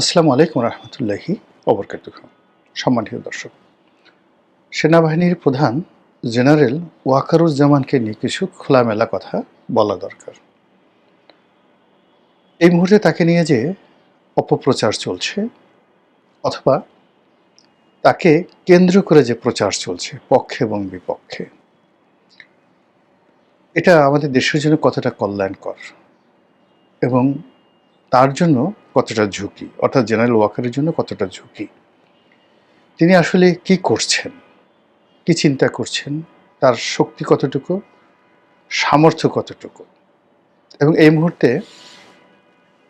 আসসালামু আলাইকুম রহমতুল্লাহি অবরকাত সম্মানিত দর্শক, সেনাবাহিনীর প্রধান জেনারেল ওয়াকারুজ্জামানকে নিয়ে কিছু খোলামেলা কথা বলা দরকার। এই মুহূর্তে তাকে নিয়ে যে অপপ্রচার চলছে অথবা তাকে কেন্দ্র করে যে প্রচার চলছে পক্ষে এবং বিপক্ষে, এটা আমাদের দেশের জন্য কতটা কল্যাণকর এবং তার জন্য কতটা ঝুঁকি? অর্থাৎ জেনারেল ওয়াকারের জন্য কতটা ঝুঁকি? তিনি আসলে কি করছেন? কি চিন্তা করছেন? তার শক্তি কতটুকু? সামর্থ্য কতটুকু? এবং এই মুহূর্তে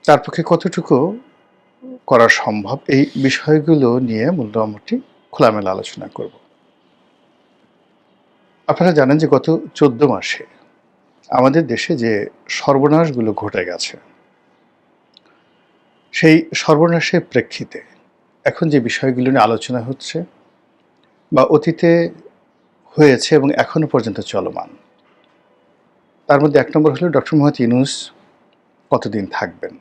তার পক্ষে কতটুকু করা সম্ভব? এই বিষয়গুলো নিয়ে মোটামুটি খোলামেলা আলোচনা করব। আপনারা জানেন যে গত চোদ্দ মাসে আমাদের দেশে যে সর্বনাশগুলো ঘটে গেছে সেই সর্বনাশের প্রেক্ষিতে এখন যে বিষয়গুলো নিয়ে আলোচনা হচ্ছে বা অতীতে হয়েছে এবং এখনও পর্যন্ত চলমান, তার মধ্যে এক নম্বর হলো ডক্টর মোহাম্মদ ইউনুস কতদিন থাকবেন?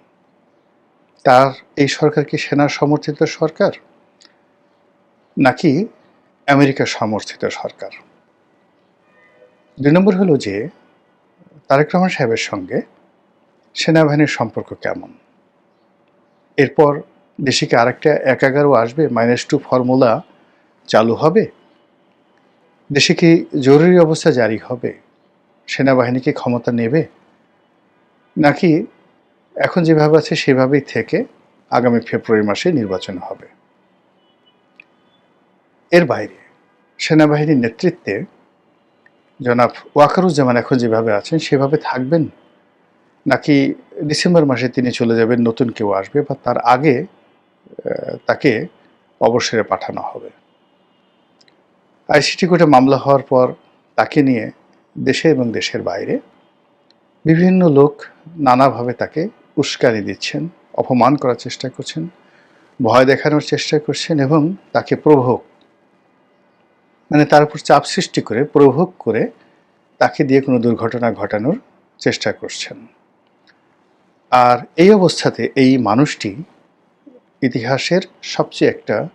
তার এই সরকার কি সেনা সমর্থিত সরকার নাকি আমেরিকা সমর্থিত সরকার? দুই নম্বর হলো যে তারেক রহমান সাহেবের সঙ্গে সেনাবাহিনীর সম্পর্ক কেমন? এরপর দেশে আরেকটা এক এগারো আসবে? মাইনাস টু ফর্মুলা চালু হবে? দেশে কি জরুরি অবস্থা জারি হবে? সেনাবাহিনী কি ক্ষমতা নেবে? নাকি এখন যেভাবে আছে সেভাবেই থেকে আগামী ফেব্রুয়ারি মাসে নির্বাচন হবে? এর বাইরে, সেনাবাহিনীর নেতৃত্বে জনাব ওয়াকারুজ্জামান এখন যেভাবে আছেন, সেভাবে থাকবেন? নাকি ডিসেম্বর মাসে তিনি চলে যাবেন, নতুন কেউ আসবে বা তার আগে তাকে অবসরে পাঠানো হবে? আইসিটি কোর্টে মামলা হওয়ার পর তাকে নিয়ে দেশে এবং দেশের বাইরে বিভিন্ন লোক নানাভাবে তাকে উস্কানি দিচ্ছেন, অপমান করার চেষ্টা করছেন, ভয় দেখানোর চেষ্টা করছেন এবং তাকে প্রভোগ মানে তার উপর চাপ সৃষ্টি করে প্রভোগ করে তাকে দিয়ে কোনো দুর্ঘটনা ঘটানোর চেষ্টা করছেন। আর এই অবস্থাতে এই মানুষটি ইতিহাসের সবচেয়ে একটা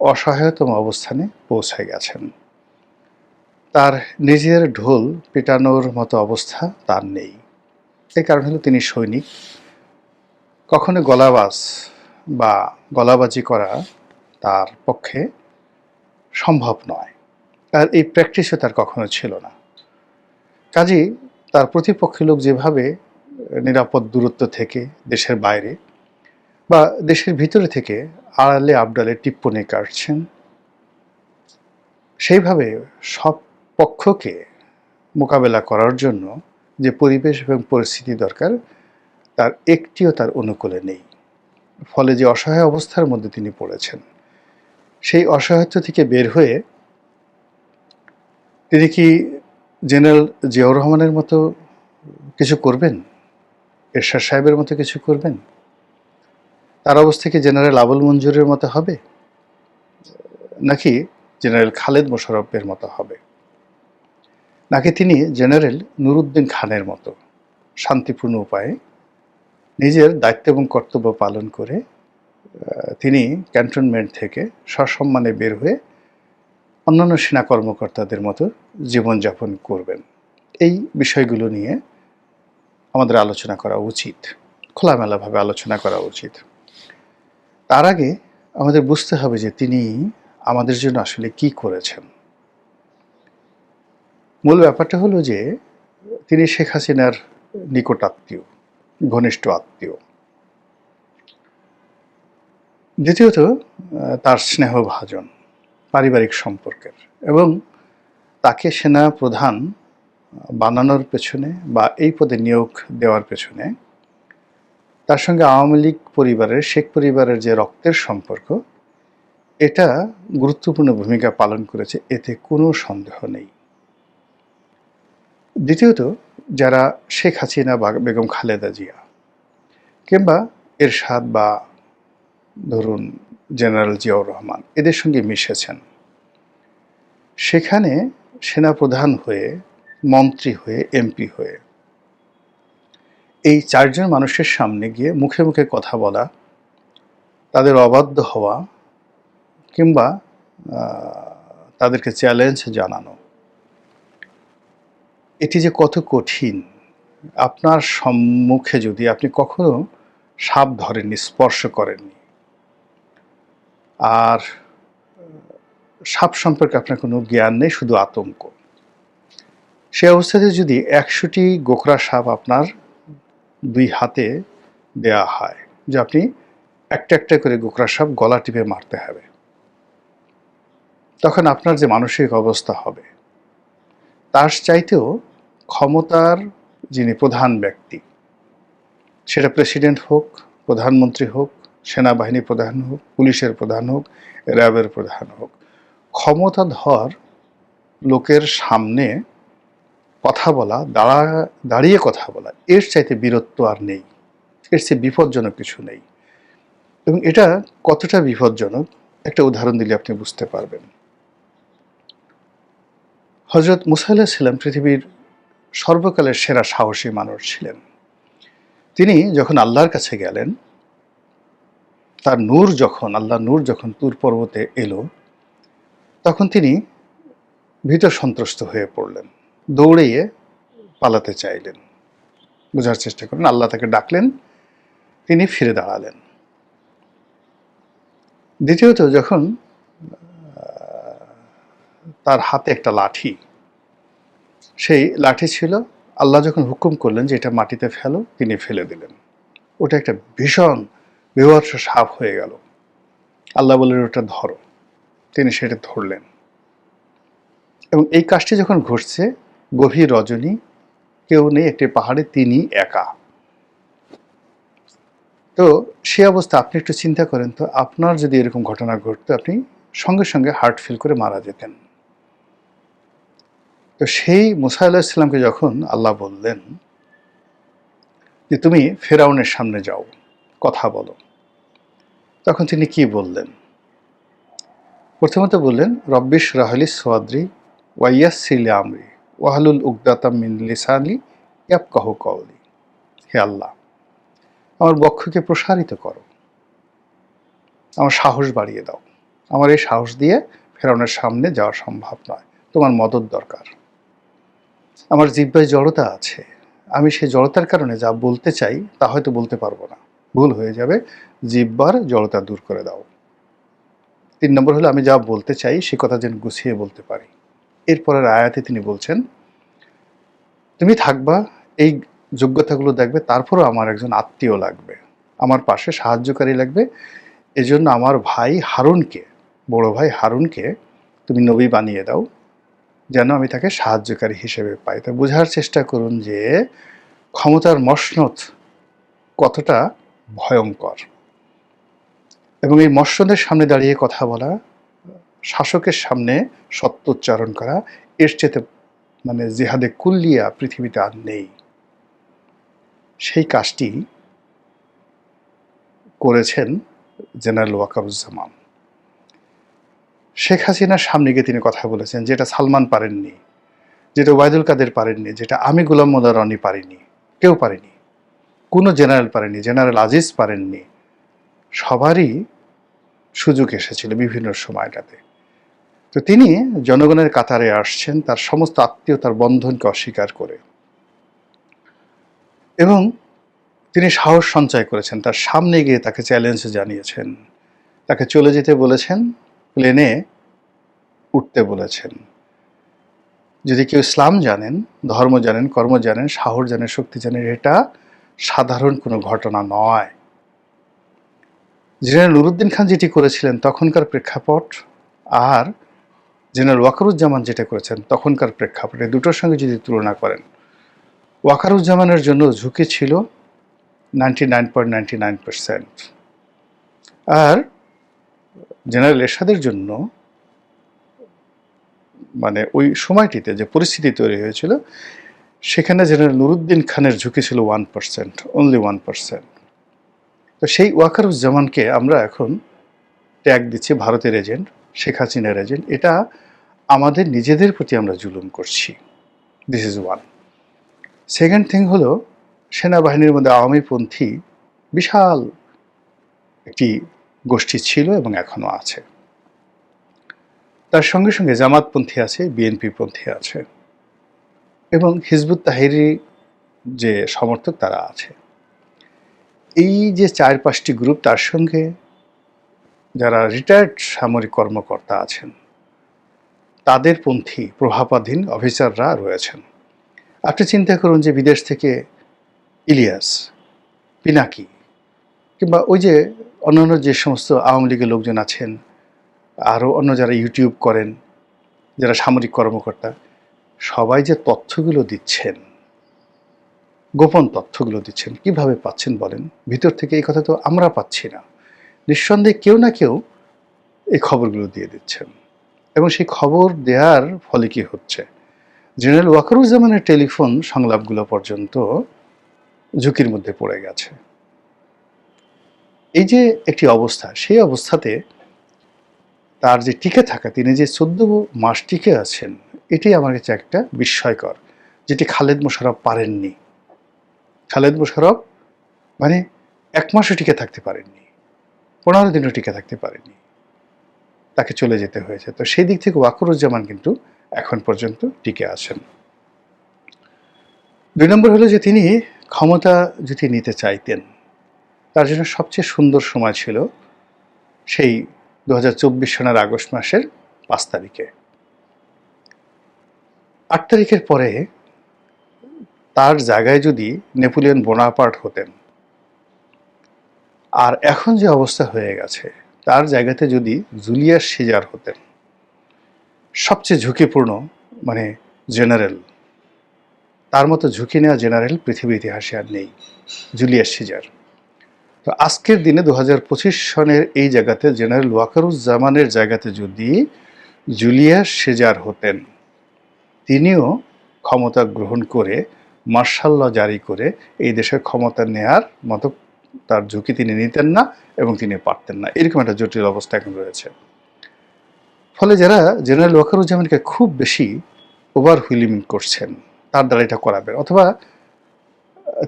অসহায়তম অবস্থানে পৌঁছে গেছেন। তার নিজের ঢোল পেটানোর মতো অবস্থা তার নেই। এই কারণ হলো তিনি সৈনিক। কখনো গলাবাজ বা গলাবাজি করা তার পক্ষে সম্ভব নয়। আর এই প্র্যাকটিসও তার কখনো ছিল না। কাজেই তার প্রতিপক্ষের লোক যেভাবে নিরাপদ দূরত্ব থেকে দেশের বাইরে বা দেশের ভিতরে থেকে আড়ালে আবডালে টিপ্পনি কাটছেন। সেইভাবে সব পক্ষকে মোকাবেলা করার জন্য যে পরিবেশ এবং পরিস্থিতি দরকার, তার একটিও তার অনুকূলে নেই। ফলে যে অসহায় অবস্থার মধ্যে তিনি পড়েছেন, সেই অসহায়ত্ব থেকে বের হয়ে তিনি কি জেনারেল জিয়াউর রহমানের মতো কিছু করবেন? এরশাদ সাহেবের মতো কিছু করবেন? তার অবস্থা কি জেনারেল আবুল মঞ্জুরের মতো হবে? নাকি জেনারেল খালেদ মোশারফের মতো হবে? নাকি তিনি জেনারেল নুরুদ্দিন খানের মতো শান্তিপূর্ণ উপায়ে নিজের দায়িত্ব এবং কর্তব্য পালন করে তিনি ক্যান্টনমেন্ট থেকে সসম্মানে বের হয়ে অন্যান্য সেনা কর্মকর্তাদের মতো জীবনযাপন করবেন? এই বিষয়গুলো নিয়ে আমাদের আলোচনা করা উচিত, খোলামেলাভাবে আলোচনা করা উচিত। তার আগে আমাদের বুঝতে হবে যে তিনি আমাদের জন্য আসলে কি করেছেন। মূল ব্যাপারটা হলো যে তিনি শেখ হাসিনার নিকট আত্মীয়, ঘনিষ্ঠ আত্মীয়। দ্বিতীয়ত তার স্নেহভাজন, পারিবারিক সম্পর্কের এবং তাকে সেনা প্রধান বানানোর পেছনে বা এই পদে নিয়োগ দেওয়ার পেছনে তার সঙ্গে আওয়ামী লীগ পরিবারের, শেখ পরিবারের যে রক্তের সম্পর্ক, এটা গুরুত্বপূর্ণ ভূমিকা পালন করেছে, এতে কোনো সন্দেহ নেই। দ্বিতীয়ত, যারা শেখ হাসিনা বা বেগম খালেদা জিয়া কিংবা এরশাদ বা ধরুন জেনারেল জিয়াউর রহমান, এদের সঙ্গে মিশেছেন। সেখানে সেনাপ্রধান হয়ে মন্ত্রী হয়ে, এমপি হয়ে। এই চারজন মানুষের সামনে গিয়ে মুখে মুখে কথা বলা, তাদের অবাধ্য হওয়া কিংবা তাদেরকে চ্যালেঞ্জ জানানো, এটি যে কত কঠিন। আপনার সম্মুখে যদি আপনি কখনো সাপ ধরেননি, স্পর্শ করেননি, আর সাপ সম্পর্কে আপনার কোনো জ্ঞান নেই, শুধু আতঙ্ক। সে অবস্থাতে যদি একশোটি গোখরা সাপ আপনার দুই হাতে দেয়া হয়, যে আপনি একটা একটা করে গোখরা সাপ গলা টিপে মারতে হবে, তখন আপনার যে মানসিক অবস্থা হবে, তার চাইতেও ক্ষমতার যিনি প্রধান ব্যক্তি, সেটা প্রেসিডেন্ট হোক, প্রধানমন্ত্রী হোক, সেনাবাহিনী প্রধান হোক, পুলিশের প্রধান হোক, র্যাবের প্রধান হোক, ক্ষমতাধর লোকের সামনে কথা বলা, দাঁড়া, দাঁড়িয়ে কথা বলা, এর চাইতে বীরত্ব আর নেই। এর চেয়ে বিপজ্জনক কিছু নেই। এবং এটা কতটা বিপজ্জনক, একটা উদাহরণ দিলে আপনি বুঝতে পারবেন। হজরত মুসাল্লাহ ছিলেন পৃথিবীর সর্বকালের সেরা সাহসী মানুষ ছিলেন। তিনি যখন আল্লাহর কাছে গেলেন, তার নূর যখন আল্লাহ নূর যখন তুর পর্বতে এলো, তখন তিনি ভীত সন্ত্রস্ত হয়ে পড়লেন। দৌড়িয়ে পালাতে চাইলেন। বোঝার চেষ্টা করেন, আল্লাহ তাকে ডাকলেন, তিনি ফিরে দাঁড়ালেন। দ্বিতীয়ত, যখন তার হাতে একটা লাঠি, সেই লাঠি ছিল, আল্লাহ যখন হুকুম করলেন যে এটা মাটিতে ফেলো, তিনি ফেলে দিলেন। ওটা একটা ভীষণ বিভৎস সাপ হয়ে গেল। আল্লাহ বললেন, ওটা ধরো। তিনি সেটা ধরলেন। এবং এই কাজটি যখন ঘটছে গভীর রজনী, কেউ নেই একটি পাহাড়ে, তিনি একা। তো সে অবস্থা, আপনি একটু চিন্তা করেন তো, আপনার যদি এরকম ঘটনা ঘটতো, আপনি সঙ্গে সঙ্গে হার্ট ফিল করে মারা যেতেন। তো সেই মুসা আল্লাহ ইসলামকে যখন আল্লাহ বললেন যে, তুমি ফেরাউনের সামনে যাও, কথা বলো। তখন তিনি কি বললেন? প্রথমত বললেন রব্বিশ রাহলি সোয়াদ্রি ওয়াইয়াস আমরি। ওয়াহালুল উকদাতাম মিন লিসানি ইয়াব কহ কওলি। হে আল্লাহ, আমার বক্ষকে প্রসারিত করো। আমার সাহস বাড়িয়ে দাও। আমার এই সাহস দিয়ে ফেরাউনের সামনে যাওয়া সম্ভব নয়। তোমার মদত দরকার। আমার জিব্বায় জড়তা আছে। আমি সেই জড়তার কারণে যা বলতে চাই, তা হয়তো বলতে পারব না। ভুল হয়ে যাবে। জিব্বার জড়তা দূর করে দাও। তিন নম্বর হলো, আমি যা বলতে চাই, সে কথা যেন গুছিয়ে বলতে পারি। এরপরের আয়াতে তিনি বলছেন, তুমি থাকবা, এই যোগ্যতাগুলো দেখবে, তারপরও আমার একজন আত্মীয় লাগবে, আমার পাশে সাহায্যকারী লাগবে। এজন্য আমার ভাই হারুনকে, বড় ভাই হারুনকে তুমি নবী বানিয়ে দাও, যেন আমি তাকে সাহায্যকারী হিসেবে পাই। তা বোঝার চেষ্টা করুন যে ক্ষমতার মসনদ কতটা ভয়ঙ্কর। এবং এই মসনদের সামনে দাঁড়িয়ে কথা বলা শাসকের সামনে সত্য উচ্চারণ করা, এর চেতে মানে জেহাদে কুল্লিয়া পৃথিবীতে আর নেই। সেই কাজটি করেছেন জেনারেল ওয়াকাবুজ্জামান শেখ হাসিনার সামনে গিয়ে তিনি কথা বলেছেন যেটা সালমান পারেননি, যেটা ওয়াইদুল কাদের পারেননি, যেটা আমি গোলাম মোল্লা রনি পারিনি, কেউ পারেনি, কোনো জেনারেল পারেনি জেনারেল আজিজ পারেননি। সবারই সুযোগ এসেছিল বিভিন্ন সময়টাতে। তো তিনি জনগণের কাতারে আসছেন, তার সমস্ত আত্মীয়তার বন্ধনকে অস্বীকার করে। এবং তিনি সাহস সঞ্চয় করেছেন, তার সামনে গিয়ে তাকে চ্যালেঞ্জ জানিয়েছেন। তাকে চলে যেতে বলেছেন, প্লেনে উঠতে বলেছেন। যদি কেউ ইসলাম জানেন, ধর্ম জানেন, কর্ম জানেন, সাহস জানেন, শক্তি জানেন, এটা সাধারণ কোনো ঘটনা নয়। জেনারেল নুরুদ্দিন খান যেটি করেছিলেন, তখনকার প্রেক্ষাপট আর জেনারেল ওয়াকারুজ্জামান যেটা করেছেন, তখনকার প্রেক্ষাপটে দুটোর সঙ্গে যদি তুলনা করেন, ওয়াকারুজ্জামানের জন্য ঝুঁকি ছিল ninety nine point nine percent. আর জেনারেল এরশাদের জন্য মানে ওই সময়টিতে যে পরিস্থিতি তৈরি হয়েছিল, সেখানে জেনারেল নুরুদ্দিন খানের ঝুঁকি ছিল one percent only one percent. তো সেই ওয়াকারুজ্জামানকে আমরা এখন ট্যাগ দিচ্ছি, ভারতের এজেন্ট, শেখ হাসিনার এজেন্ট। এটা আমাদের নিজেদের প্রতি আমরা জুলুম করছি। This is one second thing হলো, সেনাবাহিনীর মধ্যে আওয়ামীপন্থী বিশাল একটি গোষ্ঠী ছিল এবং এখনও আছে। তার সঙ্গে সঙ্গে জামাতপন্থী আছে বিএনপি পন্থী আছে এবং হিজবুত তাহিরি যে সমর্থক তারা আছে। এই যে চার পাঁচটি গ্রুপ তার সঙ্গে যারা রিটায়ার্ড সামরিক কর্মকর্তা আছেন তাদের পন্থী প্রভাবাধীন অফিসাররা রয়েছেন। আপনি চিন্তা করুন যে বিদেশ থেকে ইলিয়াস, পিনাকি কিংবা ওই যে অন্যান্য যে সমস্ত আওয়ামী লীগের লোকজন আছেন, আরও অন্য যারা ইউটিউব করেন, যারা সামরিক কর্মকর্তা, সবাই যে তথ্যগুলো দিচ্ছেন, গোপন তথ্যগুলো দিচ্ছেন, কীভাবে পাচ্ছেন বলেন? ভিতর থেকে এই কথা তো আমরা পাচ্ছি না। নিঃসন্দেহে কেউ না কেউ এই খবরগুলো দিয়ে দিচ্ছেন। এবং সেই খবর দেওয়ার ফলে কি হচ্ছে? জেনারেল ওয়াকারুজ্জামানের টেলিফোন সংলাপগুলো পর্যন্ত ঝুঁকির মধ্যে পড়ে গেছে। এই যে একটি অবস্থা, সেই অবস্থাতে তার যে টিকে থাকা, তিনি যে চোদ্দ মাস টিকে আছেন, এটি আমার কাছে একটা বিস্ময়কর, যেটি খালেদ মোশারফ পারেননি। খালেদ মোশারফ মানে এক মাসও টিকে থাকতে পারেননি, পনেরো দিনও টিকে থাকতে পারেননি। তাকে চলে যেতে হয়েছে। তো সেই দিক থেকে ওয়াকুরুজ্জামান কিন্তু এখন পর্যন্ত টিকে আছেন। দুই নম্বর হলো যে তিনি ক্ষমতা যদি নিতে চাইতেন, তার জন্য সবচেয়ে সুন্দর সময় ছিল সেই দু সনের আগস্ট মাসের পাঁচ তারিখে। আট তারিখের পরে তার জায়গায় যদি নেপোলিয়ন বোনাপার্ট হতেন, আর এখন যে অবস্থা হয়ে গেছে তার জায়গাতে যদি জুলিয়াস সিজার হতেন, সবচেয়ে ঝুঁকিপূর্ণ মানে জেনারেল, তার মতো ঝুঁকি নেওয়া জেনারেল পৃথিবীর ইতিহাসে আর নেই, জুলিয়াস সিজার। তো আজকের দিনে দু হাজার পঁচিশ সনের এই জায়গাতে, জেনারেল ওয়াকারুজ্জামানের জায়গাতে যদি জুলিয়াস সেজার হতেন, তিনিও ক্ষমতা গ্রহণ করে, মার্শাল জারি করে এই দেশের ক্ষমতা নেয়ার মতো তার ঝুঁকি তিনি নিতেন না এবং তিনি পারতেন না। এরকম একটা জটিল অবস্থা এখন রয়েছে। ফলে যারা জেনারেল ওয়াকারুজ্জামানকে খুব বেশি ওভার হুইলিমিং করছেন, তার দ্বারা এটা করাবেন অথবা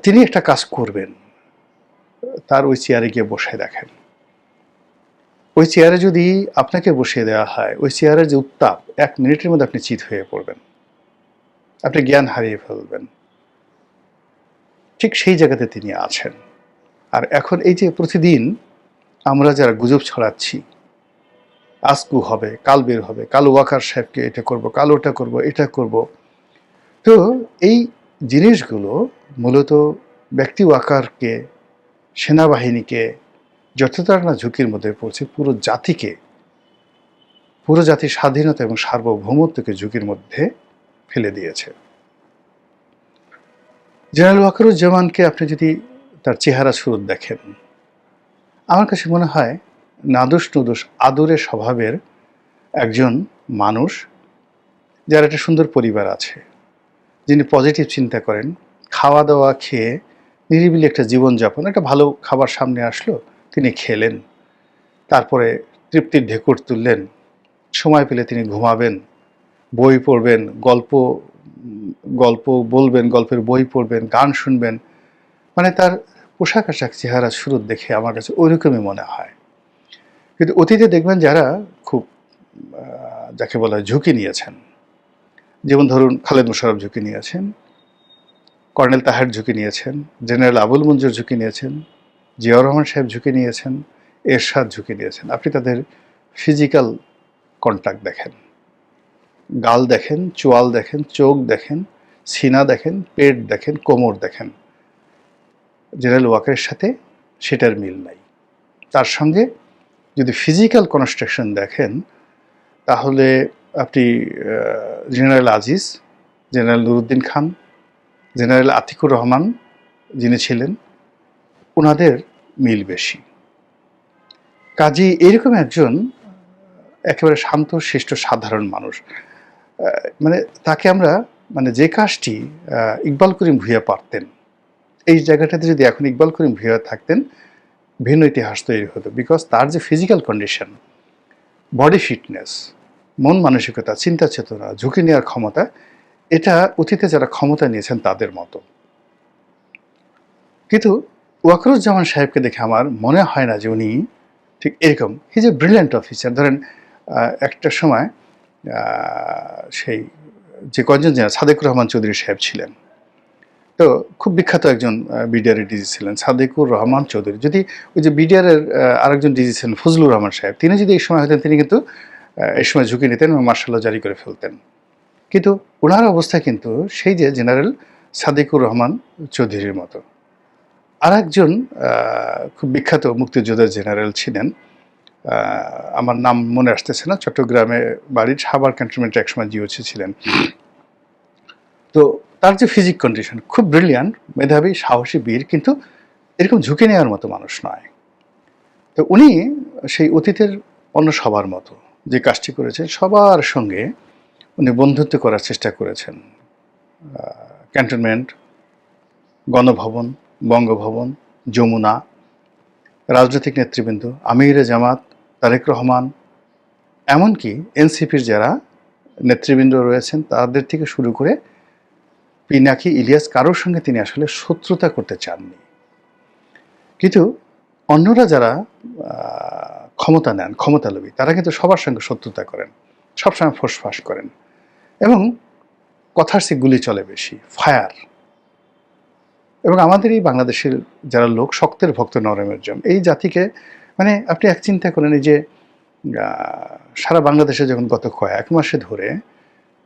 তিনি একটা কাজ করবেন, তার ওই চেয়ারে গিয়ে বসে দেখেন। ওই চেয়ারে যদি আপনাকে বসিয়ে দেওয়া হয়, ওই চেয়ারের যে উত্তাপ, এক মিনিটের মধ্যে আপনি চিত হয়ে পড়বেন। আপনি জ্ঞান হারিয়ে ফেলবেন। ঠিক সেই জায়গাতে তিনি আছেন। আর এখন এই যে প্রতিদিন আমরা যারা গুজব ছড়াচ্ছি, আজকু হবে, কাল বের হবে, কালো ওয়াকার সাহেবকে এটা করব, কাল ওটা করব, এটা করব। তো এই জিনিসগুলো মূলত ব্যক্তি ওয়াকারকে, সেনাবাহিনীকে যতটা না ঝুঁকির মধ্যে পড়ছে, পুরো জাতিকে, পুরো জাতির স্বাধীনতা এবং সার্বভৌমত্বকে ঝুঁকির মধ্যে ফেলে দিয়েছে। জেনারেল ওয়াকারুজ্জামানকে আপনি যদি তার চেহারা সুরত দেখেন। আমার কাছে মনে হয় নাদুস নুদুস আদরের স্বভাবের একজন মানুষ যার একটা সুন্দর পরিবার আছে। যিনি পজিটিভ চিন্তা করেন খাওয়া দাওয়া খেয়ে নিরিবিলি একটা জীবনযাপন একটা ভালো খাবার সামনে আসলো, তিনি খেলেন। তারপরে তৃপ্তির ঢেকুর তুললেন, সময় পেলে তিনি ঘুমাবেন, বই পড়বেন, গল্প গল্প বলবেন, গল্পের বই পড়বেন, গান শুনবেন। মানে তার পোশাক আশাক চেহারা শুরু দেখে আমার কাছে ওইরকমই মনে হয়। কিন্তু অতীতে দেখবেন যারা খুব যাকে বলা হয় ঝুঁকি নিয়েছেন, যেমন ধরুন খালেদ মোশারফ ঝুঁকি নিয়েছেন, কর্নেল তাহের ঝুঁকি নিয়েছেন, জেনারেল আবুল মঞ্জুর ঝুঁকি নিয়েছেন, জিয়াউর রহমান সাহেব ঝুঁকি নিয়েছেন, এরশাদ ঝুঁকি নিয়েছেন। আপনি তাদের ফিজিক্যাল কন্ট্যাক্ট দেখেন, গাল দেখেন, চোয়াল দেখেন, চোখ দেখেন, সিনা দেখেন, পেট দেখেন, কোমর দেখেন। জেনারেল ওয়াকারের সাথে সেটার মিল নাই। তার সঙ্গে যদি ফিজিক্যাল কনস্ট্রাকশন দেখেন, তাহলে আপনি general Aziz, general Nuruddin Khan, general Atikur Rahman যিনি ছিলেন ওনাদের মিল বেশি। কাজী এরকম একজন একেবারে শান্ত, শিষ্ট, সাধারণ মানুষ। মানে তাকে আমরা মানে যে কাজটি ইকবাল করিম ভুইয়া পারতেন এই জায়গাটাতে যদি এখন ইকবাল করিম ভুইয়া থাকতেন, ভিন্ন ইতিহাস তৈরি হতো বিকজ তার যে ফিজিক্যাল কন্ডিশন বডি ফিটনেস মন মানসিকতা, চিন্তা চেতনা, ঝুঁকি নেওয়ার ক্ষমতা, এটা অতীতে যারা ক্ষমতা নিয়েছেন তাদের মতো। কিন্তু ওয়াকরুজ্জামান সাহেবকে দেখে আমার মনে হয় না যে উনি ঠিক এরকম। হি যে ব্রিলিয়ান্ট অফিসার ধরেন একটা সময় সেই যে কয়েকজন যেন সাদেকুর রহমান চৌধুরী সাহেব ছিলেন। তো খুব বিখ্যাত একজন বিডিআর ডিজি ছিলেন সাদেকুর রহমান চৌধুরী। যদি ওই যে বিডিআর এর আহ, আরেকজন ডিজি ছিলেন ফজলুর রহমান সাহেব তিনি যদি এই সময় হতেন তিনি কিন্তু এই সময় ঝুঁকি নিতেন এবং মার্শাল্লাহ জারি করে ফেলতেন। কিন্তু ওনার অবস্থা কিন্তু সেই যে জেনারেল সাদেকুর রহমান চৌধুরীর মতো। আর একজন খুব বিখ্যাত মুক্তিযোদ্ধা জেনারেল ছিলেন আমার নাম মনে আসতেছে না চট্টগ্রামে বাড়ির সাভার ক্যান্টনমেন্টে একসময় জিওসি ছিলেন। তো তার যে ফিজিক কন্ডিশন খুব ব্রিলিয়ান্ট মেধাবী, সাহসী বীর, কিন্তু এরকম ঝুঁকি নেওয়ার মতো মানুষ নয়। তো উনি সেই অতীতের অন্য সবার মতো যে কাজটি করেছেন সবার সঙ্গে উনি বন্ধুত্ব করার চেষ্টা করেছেন। ক্যান্টনমেন্ট গণভবন, বঙ্গভবন, যমুনা, রাজনৈতিক নেতৃবৃন্দ, আমিরে জামাত, তারেক রহমান, এমনকি এনসিপির যারা নেতৃবৃন্দ রয়েছেন, তাদের থেকে শুরু করে পিনাকি ইলিয়াস কারোর সঙ্গে তিনি আসলে শত্রুতা করতে চাননি? কিন্তু অন্যরা যারা ক্ষমতা নেন, ক্ষমতালোভী, তারা কিন্তু সবার সঙ্গে শত্রুতা করেন সবসময় ফোসফাস করেন এবং কথার সে গুলি চলে বেশি, ফায়ার। এবং আমাদের এই বাংলাদেশের যারা লোক, শক্তের ভক্ত নরমের জম এই জাতিকে মানে আপনি এক চিন্তা করেন যে সারা বাংলাদেশে যখন গত কয়েক মাসে ধরে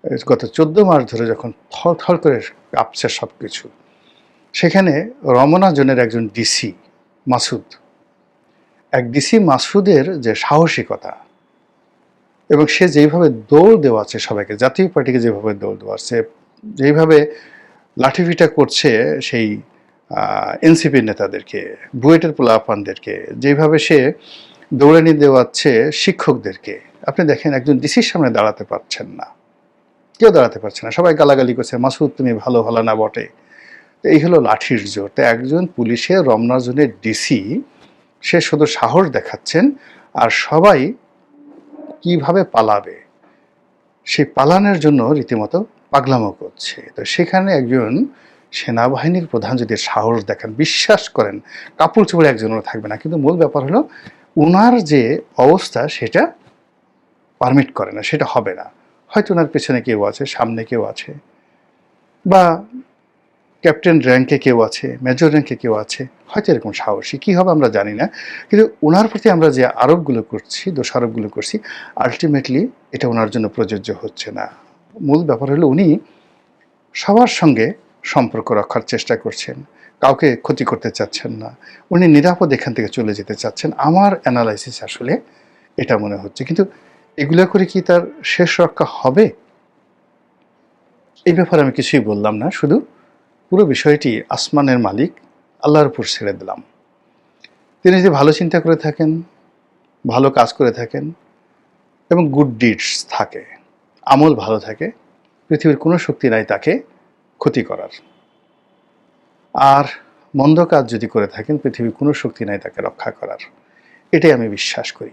গত চোদ্দ মাস ধরে যখন থর থর করে কাঁপছে সব কিছু সেখানে রমনা জোনের একজন ডিসি মাসুদ। এক ডিসি মাসুদের যে সাহসিকতা এবং সে যেইভাবে দৌড় দেওয়াচ্ছে সবাইকে, জাতীয় পার্টিকে যেভাবে দৌড় দেওয়াচ্ছে যেইভাবে লাঠিপিটা করছে সেই এনসিপির নেতাদেরকে, বুয়েটের পোলাপানদেরকে, যেভাবে সে দৌড়ানি দেওয়াচ্ছে শিক্ষকদেরকে, আপনি দেখেন একজন ডিসির সামনে দাঁড়াতে পারছেন না। কেউ দাঁড়াতে পারছে না। সবাই গালাগালি করছে, মাসুদ, তুমি ভালো হলো না বটে। তো এই হলো লাঠির জোর। তো একজন পুলিশের রমনা জোনের ডিসি সে শুধু সাহস দেখাচ্ছেন আর সবাই কীভাবে পালাবে, সেই পালানোর জন্য রীতিমতো পাগলামো করছে। তো সেখানে একজন সেনাবাহিনীর প্রধান যদি সাহস দেখান, বিশ্বাস করেন, কাপড় চোপড়ে একজনও থাকবে না। কিন্তু মূল ব্যাপার হলো ওনার যে অবস্থা, সেটা পারমিট করে না, সেটা হবে না। হয়তো ওনার পেছনে কেউ আছে, সামনে কেউ আছে। বা ক্যাপ্টেন র্যাঙ্কে কেউ আছে, মেজর র্যাঙ্কে কেউ আছে, হয়তো এরকম সাহসী, কী হবে আমরা জানি না। কিন্তু ওনার প্রতি আমরা যে আরোপগুলো করছি, দোষারোপগুলো করছি আলটিমেটলি এটা ওনার জন্য প্রযোজ্য হচ্ছে না। মূল ব্যাপার হলো উনি সবার সঙ্গে সম্পর্ক রক্ষার চেষ্টা করছেন, কাউকে ক্ষতি করতে চাচ্ছেন না। উনি নিরাপদ এখান থেকে চলে যেতে চাচ্ছেন। আমার অ্যানালাইসিস আসলে এটা মনে হচ্ছে। কিন্তু এগুলো করে কি তার শেষ রক্ষা হবে? এই ব্যাপারে আমি কিছুই বললাম না, শুধু পুরো বিষয়টি আসমানের মালিক আল্লাহর উপর ছেড়ে দিলাম। তিনি যদি ভালো চিন্তা করে থাকেন, ভালো কাজ করে থাকেন এবং গুড ডিডস থাকে, আমল ভালো থাকে, পৃথিবীর কোনো শক্তি নাই তাকে ক্ষতি করার। আর মন্দ কাজ যদি করে থাকেন, পৃথিবীর কোনো শক্তি নাই তাকে রক্ষা করার। এটাই আমি বিশ্বাস করি।